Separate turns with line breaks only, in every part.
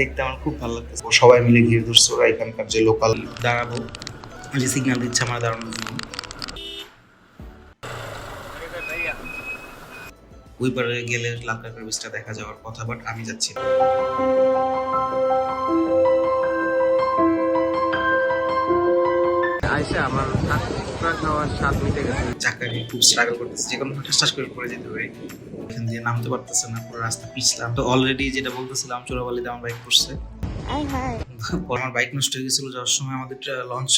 দেখতে আমার খুব ভালো লাগতেছে। সবাই মিলে ঘিরে ধরছে ওরা এখানকার যে লোকাল দাঁড়াবো যে সিগন্যাল দিচ্ছে আমার দাঁড়ানোর জন্য। ওই পারে গেলে লাল কাঁকড়া বীজটা দেখা যাওয়ার কথা বাট আমি যাচ্ছি না।
আইসা আমার খাওয়ার স্বাদ মিটে গেছে।
চাকরি খুব স্ট্রাগল করতেছে যে কোনো করে পড়ে যেতে পারি। এখান দিয়ে নামতে পারতেছে না পুরো রাস্তা পিছলাম। তো অলরেডি যেটা বলতেছিলাম চোরাবালিতে আমার বাইক পড়ছে। আমার বাইক নষ্ট হয়ে গেছিল যাওয়ার সময় আমাদের লঞ্চ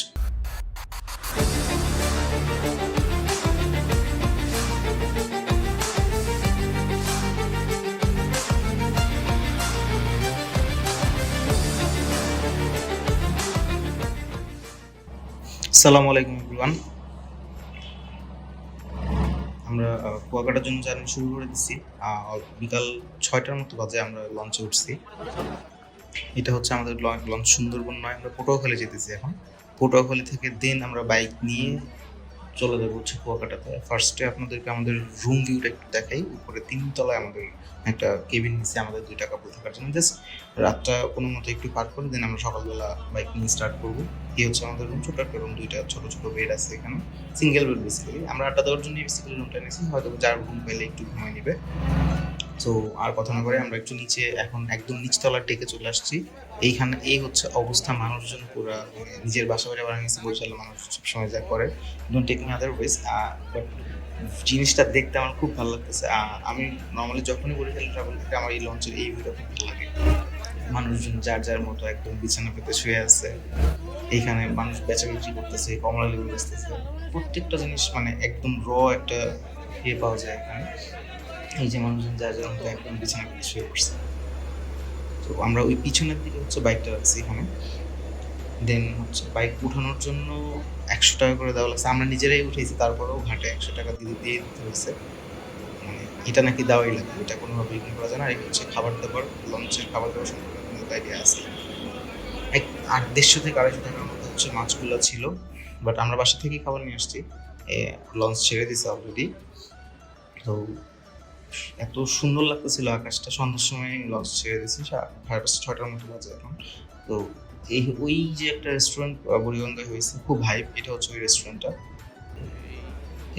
সালামু আলাইকুম এভরিওয়ান আমরা আহ, কুয়াকাটার জন্য জার্নি শুরু করে দিচ্ছি বিকাল ছয়টার মতো বাজে আমরা লঞ্চে উঠছি। এটা হচ্ছে আমাদের লঞ্চ সুন্দরবন নয়, আমরা পটুয়াখালী যেতেছি এখন। পটুয়াখালী থেকে দেন আমরা বাইক নিয়ে চলে যাব হচ্ছে কুয়াকাটাতে। ফার্স্টে আপনাদেরকে আমাদের রুম ভিউটা একটু দেখাই, উপরে তিনতলায় আমাদের একটা কেবিন নিচে আমাদের দুই টাকা কাপড় থাকার জন্য। জাস্ট রাতটা কোনো মতো একটু পার করে দেন আমরা সকালবেলা বাইক নিয়ে স্টার্ট করব। এই হচ্ছে আমাদের রুম ছোট একটা রুম দুইটা ছোট ছোট বেড আছে এখানে। সিঙ্গেল বেড বেসিক্যালি আমরা আড্ডা দেওয়ার জন্য বেসিক্যালি রুমটা নিয়েছি হয়তো যার রুম পেলে একটু ঘুমাই নেবে। তো আর কথা না করে আমরা একটু নিচে এখন একদম নিচতলার ডেকে চলে আসছি। এইখানে এই হচ্ছে অবস্থা। মানুষজন পুরো মানে নিজের বাসা বাড়ি বাড়া নিচে বরিশালে মানুষ সবসময় যা করে। Don't take me other ways but জিনিসটা দেখতে আমার খুব ভালো লাগতেছে। আমি নর্মালি যখনই বরিশালে ট্রাভেল করি আমার এই লঞ্চের এই ভিউটা খুব ভালো লাগে। মানুষজন যার যার মতো একদম বিছানা পেতে শুয়ে আছে, এইখানে মানুষ বেচা করতেছে কমলা লেবু বেচতেছে। প্রত্যেকটা জিনিস মানে একদম র একটা ইয়ে পাওয়া যায় এখানে। এই যে মানুষজন যার যার মতো একদম বিছানা পেতে শুয়ে পড়ছে। তো আমরা ওই পিছনের দিকে হচ্ছে বাইকটা রাখছি এখানে। দেন হচ্ছে বাইক উঠানোর জন্য একশো টাকা করে দেওয়া লাগছে। আমরা নিজেরাই উঠেছি তারপরেও ঘাটে একশো টাকা দিয়ে দিয়ে দিতে হয়েছে। এটা নাকি দেওয়াই লাগে এটা কোনোভাবে ইগনোর করা যায় না। আর হচ্ছে খাবার দাবার লঞ্চের খাবার দাবার সম্পর্কে আপনাদের আইডিয়া আছে? এক আট দেড়শো থেকে আড়াইশো টাকার মধ্যে হচ্ছে মাছগুলো ছিল বাট আমরা বাসা থেকেই খাবার নিয়ে আসছি। লঞ্চ ছেড়ে দিছে অলরেডি তো এত সুন্দর লাগতেছিল আকাশটা, সন্ধ্যার সময় লঞ্চ ছেড়ে দিয়েছি সাড়ে পাঁচটা, ছয়টার মতো বাজে এখন। তো এই, ওই যে একটা রেস্টুরেন্ট বুড়িগঙ্গায় হয়েছে, খুব হাইপ এটা হচ্ছে ওই রেস্টুরেন্টটা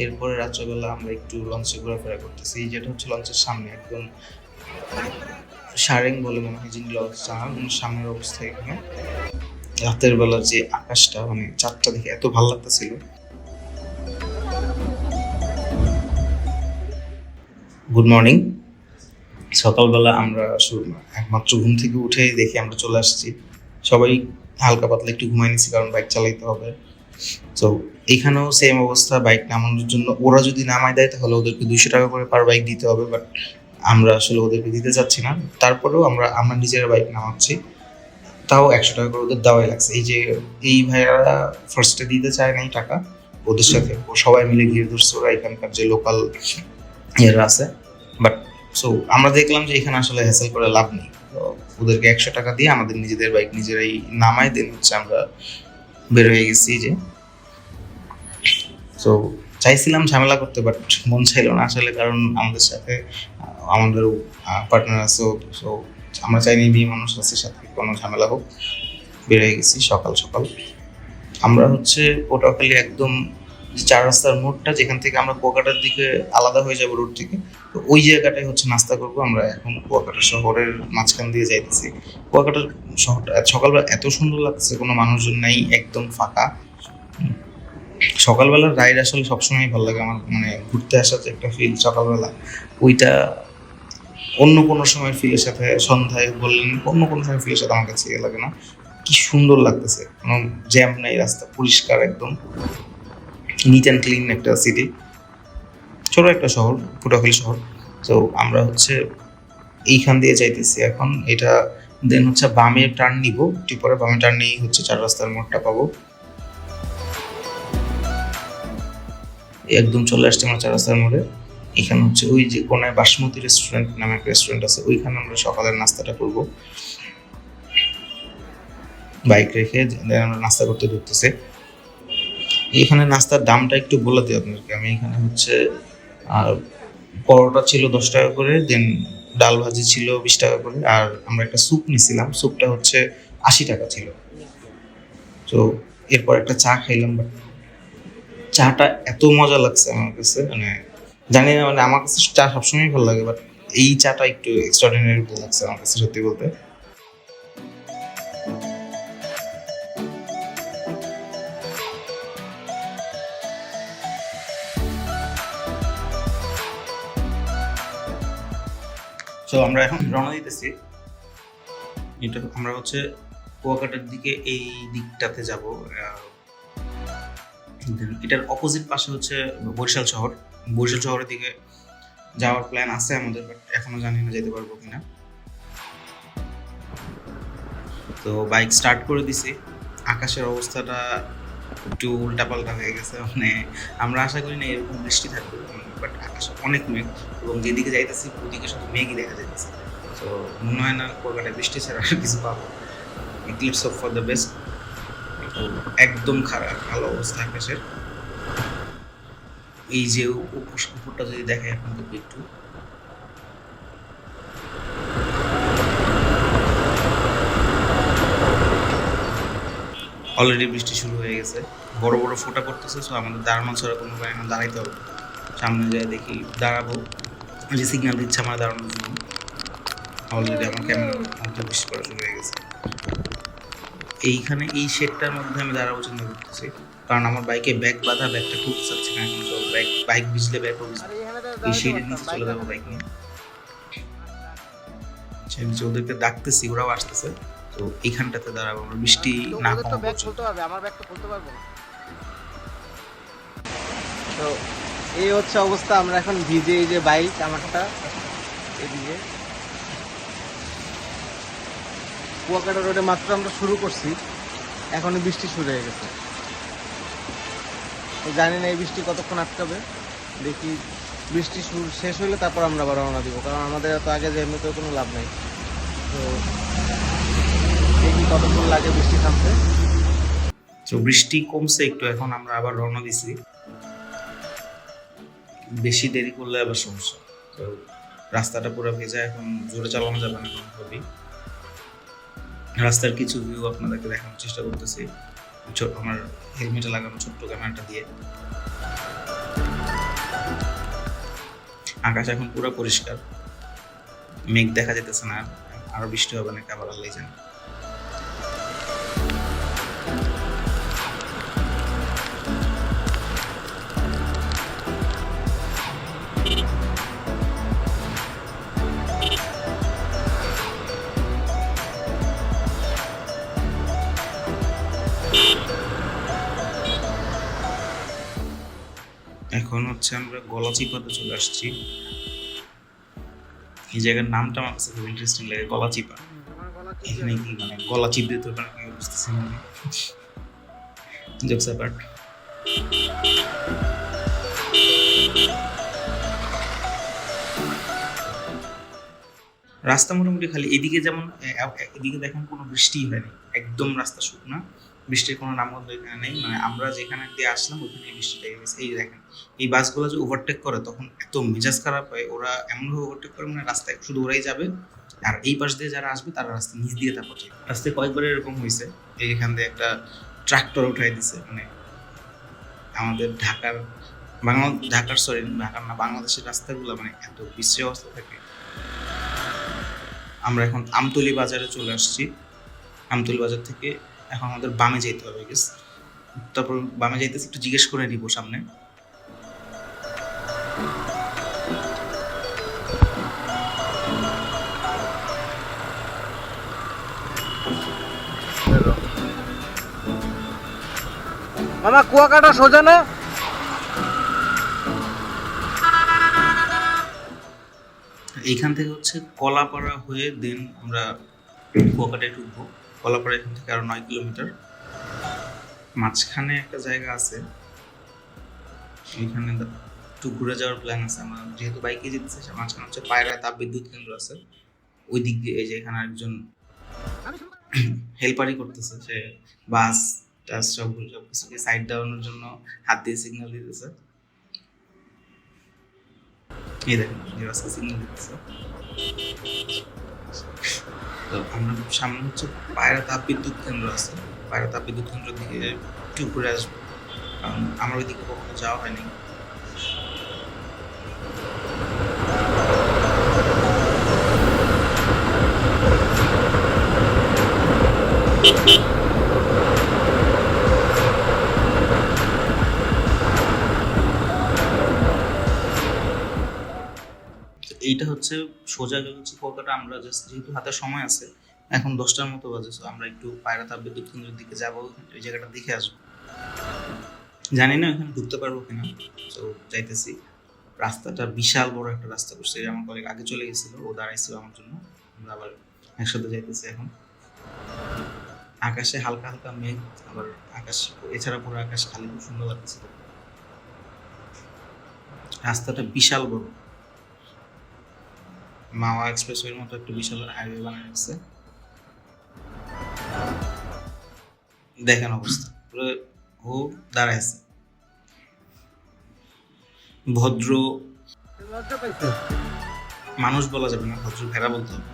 এরপরে রাত্রেবেলা আমরা একটু লঞ্চে ঘোরাফেরা করতেছি। যেটা হচ্ছে লঞ্চের সামনে, একদম সারেং বলে মনে হয় যিনি লঞ্চ চালান ওনার সামনের অবস্থা এখানে। রাতের বেলা যে আকাশটা মানে চারটা দেখে এত ভালো লাগতেছিল। গুড মর্নিং সকালবেলা আমরা একমাত্র ঘুম থেকে উঠে দেখি আমরা চলে আসছি। সবাই হালকা পাতলা একটু ঘুমাই নিছি, কারণ বাইক চালাইতে হবে। তো এখানেও সেম অবস্থা বাইক নামানোর জন্য। ওরা যদি নামায় দেয়, তাহলে ওদেরকে দুইশো টাকা করে পার বাইক দিতে হবে বাট আমরা আসলে ওদেরকে দিতে চাচ্ছি না। তারপরেও আমরা আমরা নিজেরা বাইক নামাচ্ছি। তাও একশো টাকা করে ওদের দেওয়াই লাগছে। এই যে, এই ভাইয়ারা ফার্স্টে দিতে চায় নাই টাকা, ওদের সাথে ও সবাই মিলে ঘিরে ধরছে। ওরা এখানকার যে লোকাল ইয়েরা আছে। বাট সো আমরা দেখলাম যে এখানে আসলে হ্যাসেল করে লাভ নেই। ওদেরকে একশো টাকা দিয়ে আমাদের নিজেদের বাইক নিজেরাই নামাই দেন হচ্ছে আমরা বের হয়ে গেছি যে। তো চাইছিলাম ঝামেলা করতে বাট মন চাইলো না আসলে, কারণ আমাদের সাথে আমাদের পার্টনার আছে সো আমরা চাইনি বি মানুষ আছে, সাথে কোনো ঝামেলা হোক। বের হয়ে গেছি সকাল সকাল। আমরা হচ্ছে পটুয়াখালী একদম চার রাস্তার মোড়টা যেখান থেকে আমরা কুয়াকাটার দিকে আলাদা হয়ে যাব রোড থেকে, তো ওই জায়গাটায় হচ্ছে নাস্তা করব। আমরা এখন কুয়াকাটা শহরের মাঝখান দিয়ে যাইতেছি। কুয়াকাটার শহরটা সকালবেলা এত সুন্দর লাগছে কোনো মানুষজন নেই, একদম ফাঁকা। সকালবেলার রাইড আসলে সবসময় ভালো লাগে আমার মানে ঘুরতে আসার যে একটা ফিল সকালবেলা। ওইটা অন্য কোনো সময় ফিলের সাথে, সন্ধ্যায় বললেন, অন্য কোনো সময় ফিলের সাথে আমার কাছে লাগে না। কি সুন্দর লাগতেছে, কোনো জ্যাম নেই, রাস্তা পরিষ্কার একদম। নিট অ্যান্ড ক্লিন একটা সিটি ছোট একটা শহর পটুয়াখালী শহর। তো আমরা হচ্ছে এইখান দিয়ে যাইতেছি এখন। এটা দেন হচ্ছে বামে টার্ন নিব। একটু পরে বামে টার্ন নিয়েই হচ্ছে চার রাস্তার মোড়টা পাবো। একদম চলে আসছে আমরা চার রাস্তার মোড়ে। এখানে হচ্ছে ওই যে কোনায় বাসমতি রেস্টুরেন্ট নামে একটা রেস্টুরেন্ট আছে। ওইখানে আমরা সকালের নাস্তাটা করব। বাইক রেখে আমরা নাস্তা করতে ঢুকতেছে। এখানে নাস্তার দামটা একটু বলে দিই আপনাকে। আমি এখানে হচ্ছে, আর পরোটা ছিল দশ টাকা করে দেন ডাল ভাজি ছিল বিশ টাকা করে, আর আমরা একটা স্যুপ নিছিলাম। স্যুপটা হচ্ছে আশি টাকা ছিল। তো এরপর একটা চা খাইলাম বাট চাটা এত মজা লাগছে আমার কাছে মানে জানি না মানে আমার কাছে চা সবসময় ভালো লাগে বাট এই চাটা একটু এক্সট্রাঅর্ডিনারি ভালো লাগছে আমার কাছে সত্যি বলতে। আমরা এখন রওনা দিতেছি। এটা আমরা হচ্ছে কুয়াকাটার দিকে এই দিকটাতে যাব এটার অপোজিট পাশে হচ্ছে বরিশাল শহর। বরিশাল শহরের দিকে যাওয়ার প্ল্যান আছে আমাদের বাট এখনও জানি না যেতে পারব কিনা। তো বাইক স্টার্ট করে দিছি। আকাশের অবস্থাটা একটু উল্টাপাল্টা হয়ে গেছে মানে আমরা আশা করি না এরকম বৃষ্টি থাকবে বাট আকাশ অনেক মেঘ এবং যেদিকে যাইতেছি ওদিকে শুধু মেঘই দেখা যাইতেছে। তো মনে হয় না কলকাতায় বৃষ্টি ছাড়া আর কিছু পাবো clips of for the best একদম খারাপ, ভালো অবস্থা আকাশের। এই যে উপর- উপরটা যদি দেখে আপনাদেরকে একটু। অলরেডি বৃষ্টি শুরু হয়ে গেছে। বড় বড় ফোঁটা পড়তেছে সো আমাদের দাঁড়ানো ছাড়া কোনো উপায় না দাঁড়াইতে হবে। সামনে যায় দেখি দাঁড়াবো। যে সিগন্যাল দিচ্ছে আমার দাঁড়ানোর জন্য। অলরেডি আমার ক্যামেরার মধ্যে বৃষ্টি পড়া শুরু হয়ে গেছে। এইখানে এই শেডটার মধ্যে আমি দাঁড়াবো চিন্তা করতেছি। কারণ আমার বাইকে ব্যাগ বাঁধা ব্যাগটা খুলতে চাচ্ছি না এখন তো ব্যাগ বাইক ভিজলে ব্যাগও ভিজবে এই শেডের নিচে চলে যাব বাইক নিয়ে। আচ্ছা, আমি যে ওদেরকে ডাকতেছি ওরাও আসতেছে। তো এইখানটাতে দাঁড়াবো আমরা। বৃষ্টি না
তো
কমা
ব্যাগ খুলতে পারবে আমার ব্যাগ তো খুলতে পারব না। তো এই হচ্ছে অবস্থা আমরা এখন ভিজে এই যে বাইক আমারটা এদিকে। কুয়াকাটা রোডে মাত্র আমরা শুরু করছি এখনই বৃষ্টি শুরু হয়ে গেছে। তো জানি না এই বৃষ্টি কতক্ষণ আটকাবে দেখি বৃষ্টি শুরু শেষ হলে তারপর আমরা আবার রওনা দিব কারণ আমাদের এত আগে যে এমনিতেও কোনো লাভ নেই। তো কতক্ষণ লাগে বৃষ্টি থামতে?
তো বৃষ্টি কমছে একটু, এখন আমরা আবার রওনা দিছি। বেশি দেরি করলে আবার সমস্যা। তো রাস্তাটা পুরো ভেজা, এখন জোরে চালানো যাবে না কোনোভাবেই। রাস্তার কিছু ভিউ আপনাদেরকে দেখানোর চেষ্টা করতেছি। আমার হেলমেটে লাগানো ছোট্ট ক্যামেরাটা দিয়ে। আকাশ এখন পুরো পরিষ্কার। মেঘ দেখা যেতেছে না, আরও বৃষ্টি হবে নাকি আবার আল্লাহ জানে এখন হচ্ছে আমরা গলাচিপাতে চলে আসছি। এই জায়গার নামটা আমার কাছে খুব ইন্টারেস্টিং লাগে গলাচিপা এখানে কি মানে গলা চিপ দিতে পারে কি বুঝতেছি না। জোকস অ্যাপার্ট রাস্তা মোটামুটি খালি, এদিকে যেমন এদিকে দেখেন কোনো বৃষ্টিই হয়নি, একদম রাস্তা শুকনা। বৃষ্টির কোনো নামগন্ধ এখানে নেই। মানে আমরা যেখানে দিয়ে আসলাম, ওখানে বৃষ্টিটা গেছে। এই দেখেন, এই বাসগুলো যে ওভারটেক করে, তখন এত মেজাজ খারাপ হয়। ওরা এমনভাবে ওভারটেক করে মানে রাস্তায় শুধু ওরাই যাবে। আর এই পাশ দিয়ে যারা আসবে, তারা রাস্তা নিচ দিয়ে তারপর যাবে। রাস্তায় কয়েকবার এরকম হয়েছে এই এখান দিয়ে একটা ট্রাক্টর উঠাই দিছে। মানে আমাদের ঢাকার বাংলা, ঢাকার সরি ঢাকার না, বাংলাদেশের রাস্তাগুলো মানে এত বিশ্রী অবস্থা থাকে। আমরা এখন আমতলি বাজারে চলে আসছি। আমতলি বাজার থেকে এখন আমাদের বামে যেতে হবে গেস তারপর বামে যাইতেছি একটু জিজ্ঞেস করে নিব সামনে।
মামা কুয়াকাটা সোজা না?
এইখান থেকে হচ্ছে কলাপাড়া হয়ে দেন আমরা কুয়াকাটায় ঢুকবো। কলাপাড়া এখান থেকে আরও নয় কিলোমিটার। মাঝখানে একটা জায়গা আছে। এইখানে দা- একটু ঘুরে যাওয়ার প্ল্যান আছে আমার। যেহেতু বাইকে যেতেছে মাঝখানে হচ্ছে পায়রা তাপ বিদ্যুৎ কেন্দ্র আছে। ওই দিক দিয়ে এই যে এখানে একজন হেল্পারই করতেছে, সে বাস, টাস সব সব কিছুকে সাইড দেওয়ানোর জন্য হাত দিয়ে সিগন্যাল দিতেছে। এই দেখেন সিগন্যাল দিতেছে। তো আমরা সামনে হচ্ছে পায়রা তাপ বিদ্যুৎ কেন্দ্র আছে। পায়রা তাপ বিদ্যুৎ কেন্দ্র থেকে একটু ঘুরে আসব। কারণ আমার ওইদিকে কখনো যাওয়া হয়নি। তো এইটা হচ্ছে সোজা হচ্ছে কলকাতা। আমরা জাস্ট যেহেতু হাতে সময় আছে, এখন দশটার মতো বাজে আমরা একটু পায়রা তাপ বিদ্যুৎ কেন্দ্রের দিকে যাব, ওই জায়গাটা দেখে আসব। জানি না এখানে ঢুকতে পারব কিনা তো যাইতেছি। রাস্তাটা বিশাল বড় একটা রাস্তা করছে আমার কলেজ আগে চলে গেছিল, ও দাঁড়াইছিল আমার জন্য। আমরা আবার একসাথে যাইতেছি এখন। আকাশে হালকা হালকা মেঘ, আবার আকাশ, এছাড়া পুরো আকাশ খালি, খুব সুন্দর লাগছে রাস্তাটা বিশাল বড়। মাওয়া এক্সপ্রেসওয়ের মতো একটা বিশাল হাইওয়ে বানিয়ে রাখছে দেখেন অবস্থা, পুরো ও দাঁড়াইছে। ভদ্র মানুষ বলা যাবে না, ভদ্র ভেড়া বলতে হবে।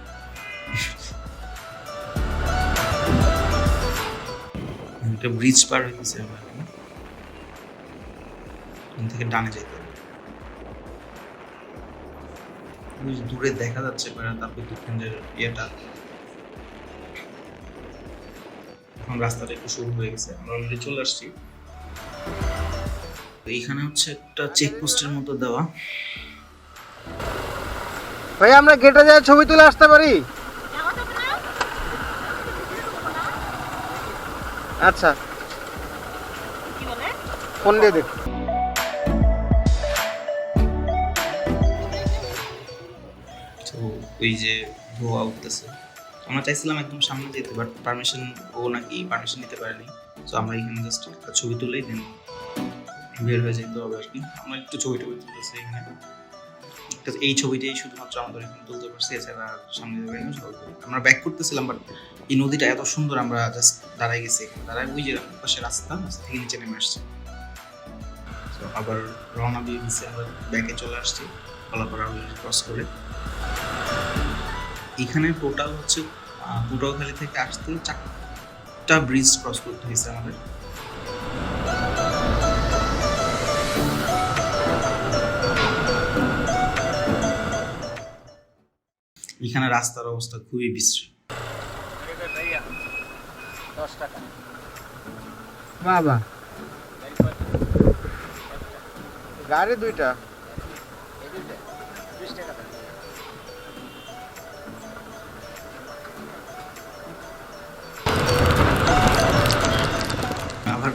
একটা ব্রিজ পার হইতেছে থেকে ডানে যেতে যে দূরে দেখা যাচ্ছে বেড়া তারপর দক্ষিণের ইয়েটা। এখন রাস্তাটা একটু শুরু হয়ে গেছে আমরা অলরেডি চলে আসছি। এইখানে হচ্ছে একটা চেকপোস্টের মতো দেওয়া।
ভাই আমরা গেটে যাই ছবি তুলে আসতে পারি? আচ্ছা। ফোন দিয়ে দেখ।
ওই যে ধোয়া উঠতেছে। আমরা চাইছিলাম একদম সামনে যেতে বাট পারমিশন ও নাকি পারমিশন নিতে পারেনি। তো আমরা এখানে জাস্ট একটা ছবি তুলেই দেন বের হয়ে যেতে হবে আর কি। আমরা একটু ছবি টবি তুলতেছি এখানে। এই ছবিটাই শুধুমাত্র আমাদের এখানে তুলতে পারছি, এছাড়া সামনে যাবে আমরা ব্যাক করতেছিলাম বাট এই নদীটা এত সুন্দর, আমরা জাস্ট দাঁড়াই গেছি এখানে। দাঁড়াই ওই যে পাশে রাস্তা রাস্তা থেকে নিচে নেমে আসছে। আবার রওনা দিয়ে দিচ্ছে আমরা ব্যাকে চলে আসছি, কলাপাড়া ক্রস করে। এখানে টোটাল হচ্ছে পটুয়াখালী থেকে আসতে চারটা ব্রিজ ক্রস করতে হয়েছে আমাদের। এখানে রাস্তার অবস্থা খুবই বিশ্রী।
বাবা। গাড়ি দুইটা।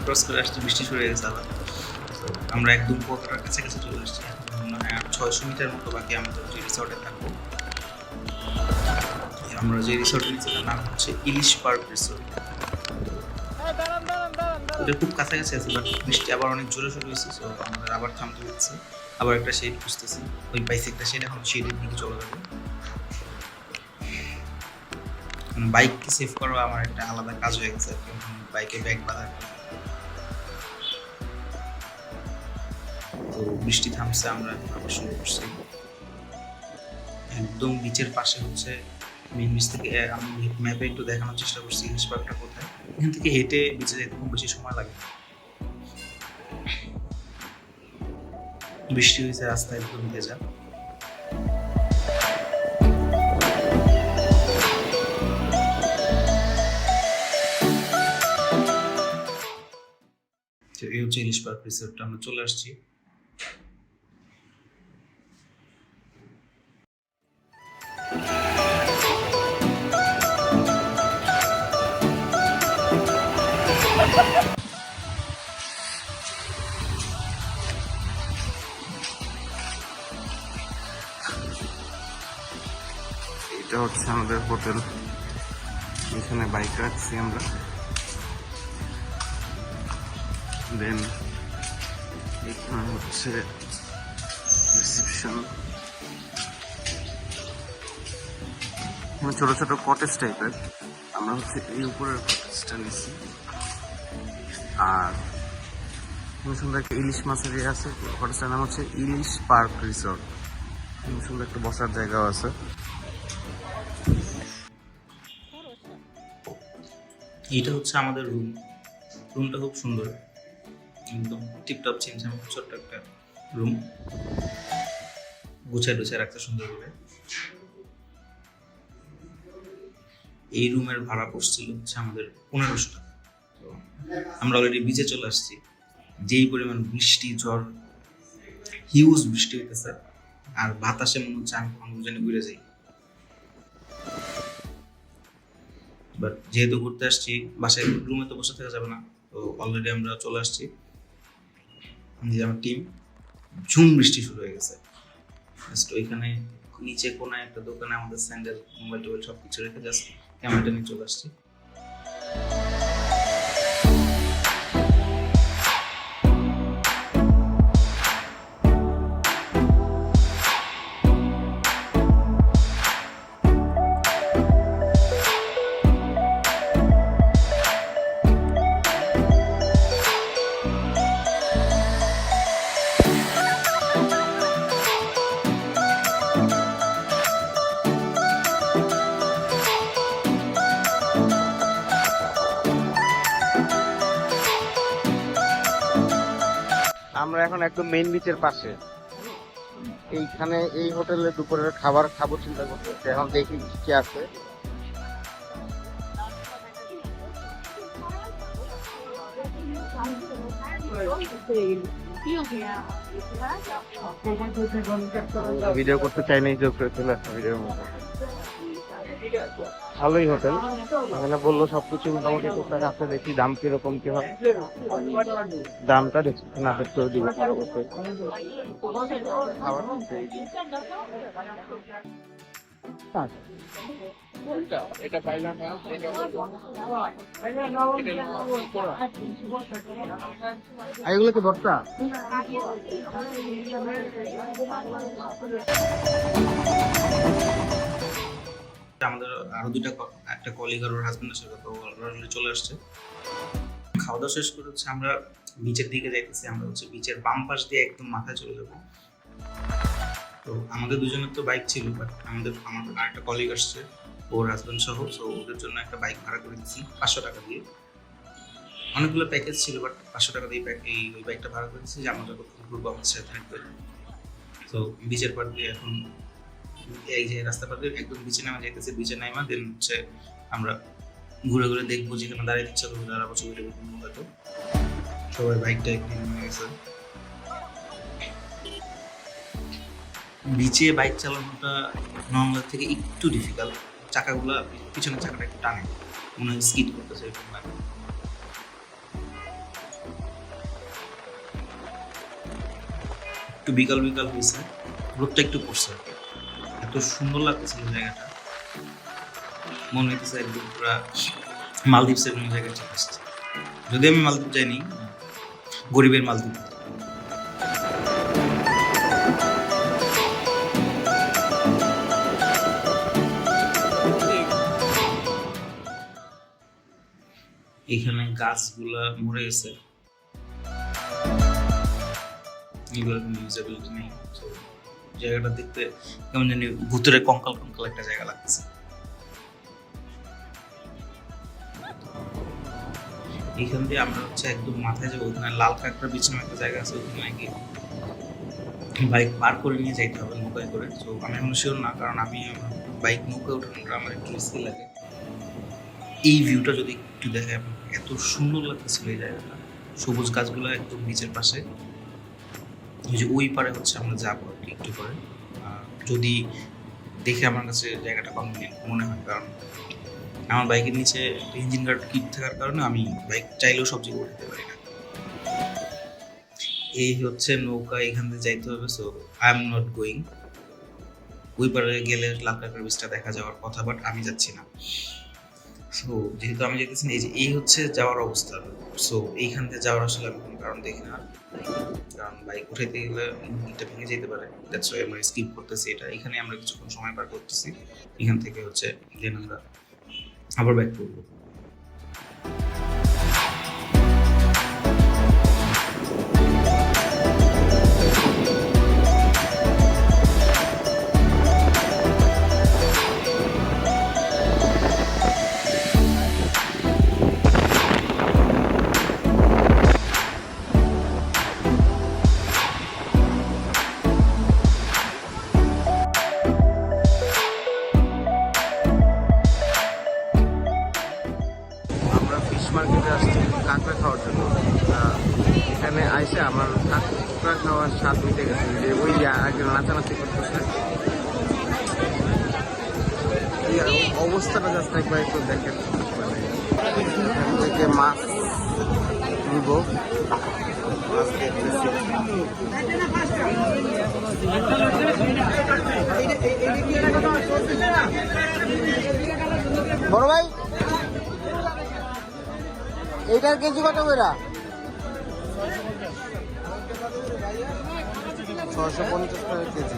ক্রস করে আসছে বৃষ্টি শুরু হয়ে গেছে আবার। আমরা একদম কুয়াকাটার কাছে কাছে চলে এখন মনে ছয়শো মিটার মতো বাকি আমাদের যে রিসর্টে থাকব। আমরা যে রিসর্টে তার নাম হচ্ছে ইলিশ পার্ক রিসর্ট ওটা খুব কাছাকাছি আছে বাট বৃষ্টি আবার অনেক জোরে শুরু হয়েছে সো আমাদের আবার থামতে হচ্ছে। আবার একটা শেড খুঁজতেছি। ওই পাইছে শেড এখন শেডের দিকে চলে যাবে। বাইককে সেভ করা আমার একটা আলাদা কাজ হয়ে গেছে বাইকে ব্যাগ বাঁধা তো বৃষ্টি থামছে, আমরা আবার শুরু করছি। একদম বিচের পাশে হচ্ছে মেন বিচ থেকে আমি ম্যাপে একটু দেখানোর চেষ্টা করছি ইলিশ পার্কটা কোথায়। এখান থেকে হেঁটে বিচে যেতে খুব বেশি সময় লাগে। বৃষ্টি হয়েছে রাস্তা একদম ভেজা। এই হচ্ছে ইলিশ পার্ক রিসোর্টটা আমরা চলে আসছি। এটা হচ্ছে আমাদের হোটেল। এখানে বাইক রাখছি আমরা। দেন এখানে হচ্ছে রিসেপশন ছোট ছোট কটেজ টাইপের আমরা হচ্ছে এই উপরের কটেজটা নিচ্ছি আর সুন্দর একটা ইলিশ মাছের ইয়ে আছে। কটেজটার নাম হচ্ছে ইলিশ পার্ক রিসোর্ট। সুন্দর একটা বসার জায়গাও আছে। এইটা হচ্ছে আমাদের রুম রুমটা খুব সুন্দর। একদম টিপটপ ছিমছাম ছোট্ট একটা রুম গুছায় টুছায় রাখতে সুন্দর করে। এই রুমের ভাড়া পড়ছিল হচ্ছে আমাদের পনেরোশো টাকা। তো আমরা অলরেডি বিচে চলে আসছি। যেই পরিমাণ বৃষ্টি, ঝড় হিউজ বৃষ্টি হইতেছে, আর বাতাসে মনে হচ্ছে আমি কখনো জানি ঘুরে যাই। বাট যেহেতু ঘুরতে আসছি, বাসায় রুমে তো বসে থাকা যাবে না, তো অলরেডি আমরা চলে আসছি। আমার টিম ঝুম বৃষ্টি শুরু হয়ে গেছে। জাস্ট ওইখানে নিচে কোনায় একটা দোকানে আমাদের স্যান্ডেল মোবাইল টোবাইল সব কিছু রেখে জাস্ট ক্যামেরাটা নিয়ে চলে আসছি।
আমরা এখন একদম মেইন বিচের পাশে। এইখানে এই হোটেলে দুপুরের খাবার খাব চিন্তা করতেছি। এখন দেখি কি আছে। ভিডিও করতে চাই নাই যোগ করে চলে আসছে ভিডিওর মধ্যে। ভালোই হোটেল। এখানে বলল সবকিছু মোটামুটি টুকটাক আছে দেখি দাম কীরকম, কি হয়। দামটা ডিসক্রিপশন আপডেট করে দিব। এগুলো কি ভর্তা?
আমাদের আরও দুইটা ক- একটা কলিগ আর ওর হাজবেন্ডের সাথে তো অলরেডি চলে আসছে। খাওয়া দাওয়া শেষ করে হচ্ছে আমরা বিচের দিকে যাইতেছি, আমরা হচ্ছে বিচের বাম পাশ দিয়ে একদম মাথায় চলে যাব। তো আমাদের দুজনের তো বাইক ছিল বাট আমাদের আমাদের আরেকটা কলিগ আসছে, ওর হাজবেন্ড সহ তো ওদের জন্য একটা বাইক ভাড়া করে দিচ্ছি পাঁচশো টাকা দিয়ে। অনেকগুলো প্যাকেজ ছিল বাট পাঁচশো টাকা দিয়ে এই, ওই বাইকটা ভাড়া করে দিচ্ছি যে আমরা যখন ঘুরবো আমাদের সাথে থাকবে। তো বিচের পার দিয়ে এখন এই যে রাস্তা পার একদম বিচে নামা যাইতেছে বিচে নামা দেন হচ্ছে আমরা ঘুরে ঘুরে দেখব যেখানে দাঁড়িয়ে ইচ্ছা করব দাঁড়াবো ছবি সবাই বাইকটা একটু নেমে গেছে। বিচে বাইক চালানোটা নর্মাল থেকে একটু ডিফিকাল্ট চাকাগুলা পিছনের চাকাটা একটু টানে। মনে হয় স্কিড করতেছে এরকম লাগে একটু বিকাল বিকাল হয়েছে রোদটা একটু পড়ছে আর কি। এত সুন্দর লাগতেছিল জায়গাটা। মনে হইতেছে একদম পুরা মালদ্বীপসের কোনো জায়গায় চলে আসছে। যদি আমি মালদ্বীপ যাইনি, গরিবের মালদ্বীপ। এখানে গাছগুলা মরে গেছে। ইউজেবিলিটি নেই। জায়গাটা দেখতে কেমন জানি ভূতের কঙ্কাল কঙ্কাল একটা জায়গা লাগতেছে। এইখান দিয়ে আমরা হচ্ছে একদম মাথায় যাব, ওখানে লাল কাঁকড়া বিছানো একটা জায়গা আছে, ওখানে নাকি বাইক পার করে নিয়ে যাইতে হবে নৌকায় করে। তো আমি এখন শিওর না, কারণ আমি বাইক নৌকায় ওঠানোটা আমার একটু রিস্কি লাগে। এই ভিউটা যদি একটু দেখে এত সুন্দর লাগতেছিল এই জায়গাটা। সবুজ গাছগুলো একদম নিচের পাশে। ওই যে ওই পারে হচ্ছে আমরা যাব একটু করে যদি দেখে আমার কাছে জায়গাটা কনভিনিয়েন্ট মনে হয়, কারণ আমার বাইকের নিচে ইঞ্জিন গার্ড কিট থাকার কারণে আমি বাইক চাইলেও সব জায়গায় উঠাতে পারি না। এই হচ্ছে নৌকা, এখান থেকে যাইতে হবে। So I am not going ওই পারে গেলে লাল কাঁকড়ার বীজটা দেখা যাওয়ার কথা বাট আমি যাচ্ছি না। সো যেহেতু আমি যেতেছি এই যে এই হচ্ছে যাওয়ার অবস্থা। সো এইখান থেকে যাওয়ার আসলে আমি কোনো কারণ দেখি না। কারণ বাইক উঠাইতে গেলে এটা ভেঙে যেতে পারে। দ্যাটস ওয়াই আমরা স্কিপ করতেছি এটা। এখানে আমরা কিছুক্ষণ সময় পার করতেছি। এখান থেকে হচ্ছে দেন আমরা আবার ব্যাক করব।
ছশো পঞ্চাশ টাকা কেজি।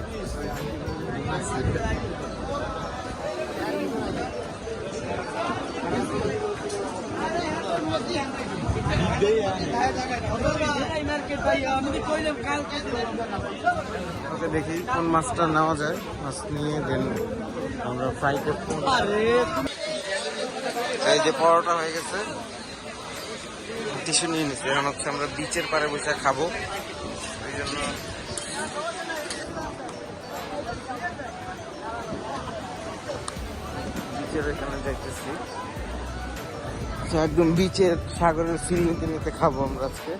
দেখি কোন মাছটা নেওয়া যায়। মাছ নিয়ে দেন। আমরা ফ্রাই করতে এই যে পরোটা হয়ে গেছে। টিস্যু নিয়ে নিচ্ছি এখন হচ্ছে আমরা বিচের পাড়ে বসে খাব এই জন্য একদম বিচের সাগরের ফিল নিতে নিতে খাব আমরা আজকে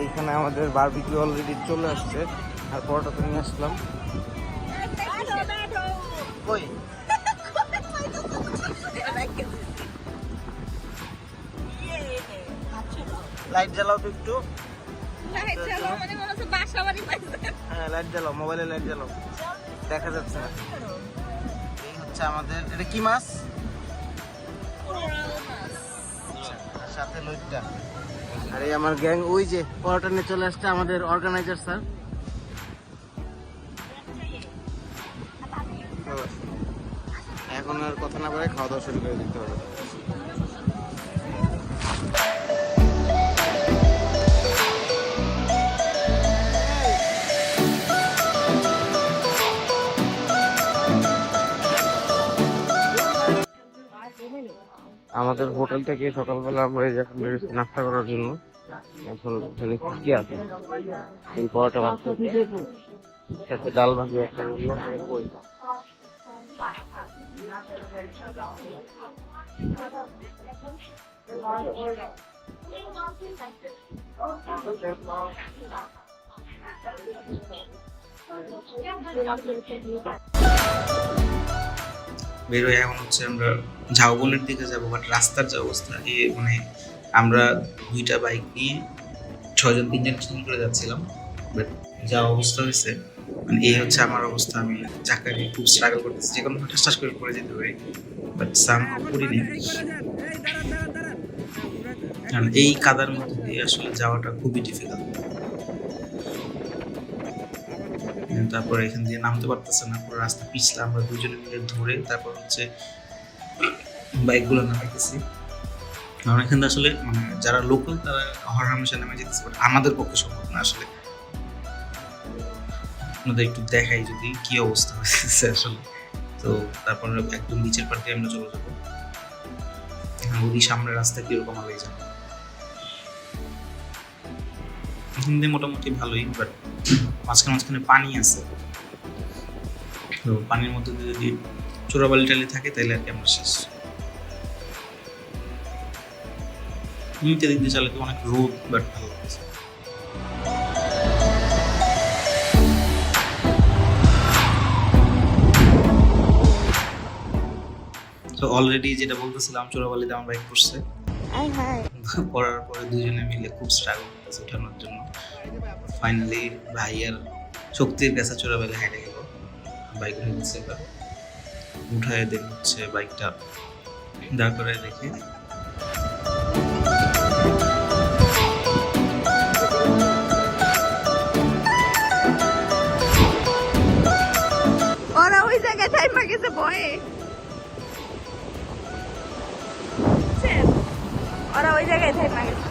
এইখানে আমাদের বারবিকিউ অলরেডি চলে আসছে আর পরোটা তো নিয়ে আসলাম লাইট জ্বালাও তো একটু। হ্যাঁ লাইট জ্বালাও মোবাইলে লাইট জ্বালাও। দেখা যাচ্ছে না। এই হচ্ছে আমাদের এটা কি মাছ? আচ্ছা, সাথে লইটটা। আর আমার গ্যাং ওই যে পরোটা নিয়ে চলে আসছে আমাদের অর্গানাইজার স্যার। এখন আর কথা না বলে খাওয়া দাওয়া শুরু করে দিতে হবে। আমাদের হোটেল থেকে সকালবেলা আমরা এই বেরিয়েছি নাস্তা করার জন্য। এখন এখানে কি কি আছে? এই পরোটা মাছ সাথে ডাল ভাজি একটা রইল, ওই।
বের হয়ে এখন হচ্ছে আমরা ঝাউবনের দিকে যাব বাট রাস্তার যে অবস্থা এ মানে আমরা দুইটা বাইক নিয়ে ছয়জন, তিনজন তিন করে যাচ্ছিলাম বাট যা অবস্থা হয়েছে মানে এই হচ্ছে আমার অবস্থা। আমি চাকা নিয়ে খুব স্ট্রাগল করতেছি, যে কোনো ঠাস করে পড়ে যেতে পারি বাট সাম করিনি। কারণ এই কাদার মধ্যে দিয়ে আসলে যাওয়াটা খুবই ডিফিকাল্ট তারপর এখান দিয়ে নামতে পারতেছে না, পুরো রাস্তা পিছলে আমরা দুজনে মিলে ধরে তারপর হচ্ছে বাইকগুলো নামাইতেছি। কারণ এখান আসলে মানে যারা লোকাল তারা হর হামেশা নেমে যেতেছে বাট আমাদের পক্ষে সম্ভব না আসলে। আপনাদের একটু দেখাই যদি কি অবস্থা হয়েছে আসলে। তো তারপর একদম নিচের পার দিয়ে আমরা চলে যাব। ওই সামনের রাস্তা কীরকম হবে এখান দিয়ে মোটামুটি ভালোই বাট মাঝখানে মাঝখানে পানি আছে। তো পানির মধ্যে যদি চোরাবালি টালি থাকে তাহলে আর কি আমরা শেষ। নিচে দিক দিয়ে চালাতে অনেক রোদ বাট ভালো লাগছে। তো অলরেডি যেটা বলতেছিলাম চোরাবালিতে আমার বাইক পড়ছে পড়ার পরে দুজনে মিলে খুব স্ট্রাগল করতেছে ওঠানোর জন্য। ফাইনালি ভাইয়ের শক্তির কাছে চোরাবেলা হেঁটে গেল। বাইক এবার। উঠায় দেন হচ্ছে বাইকটা। দাঁড় করে রেখে
ওরা ওই জায়গায় থাইমা গেছে ভয়ে। ওরা ওই জায়গায় থাইমা গেছে।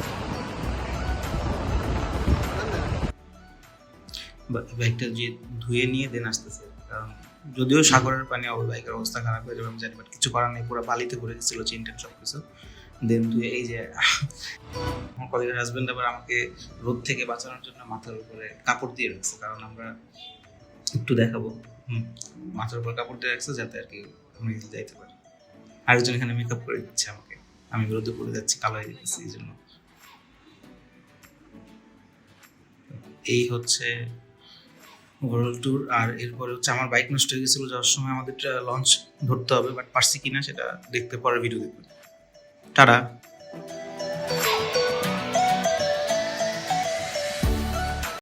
বাইকটা যে ধুয়ে নিয়ে দেন আসতেছে, কারণ যদিও সাগরের পানি ওই বাইকের অবস্থা খারাপ হয়ে যাবে আমি জানি বাট কিছু করার নেই, পুরো বালিতে ভরে গেছিল চেন টেন সব কিছু দেন ধুয়ে এই যে আমার কলেজের হাজব্যান্ড আবার আমাকে রোদ থেকে বাঁচানোর জন্য মাথার উপরে কাপড় দিয়ে রাখছে, কারণ আমরা একটু দেখাবো। মাথার উপর কাপড় দিয়ে রাখছে যাতে আর কি easily যাইতে পারি। আরেকজন এখানে মেকআপ করে দিচ্ছে আমাকে। আমি বিরুদ্ধে পড়ে যাচ্ছি কালো হয়ে যাচ্ছি এই জন্য। এই হচ্ছে ওভারঅল ট্যুর আর এরপরে হচ্ছে আমার বাইক নষ্ট হয়ে গেছিল, যাওয়ার সময় আমাদের লঞ্চ ধরতে হবে বাট পারছি কিনা সেটা দেখতে পরের ভিডিও দেখবেন টাটা।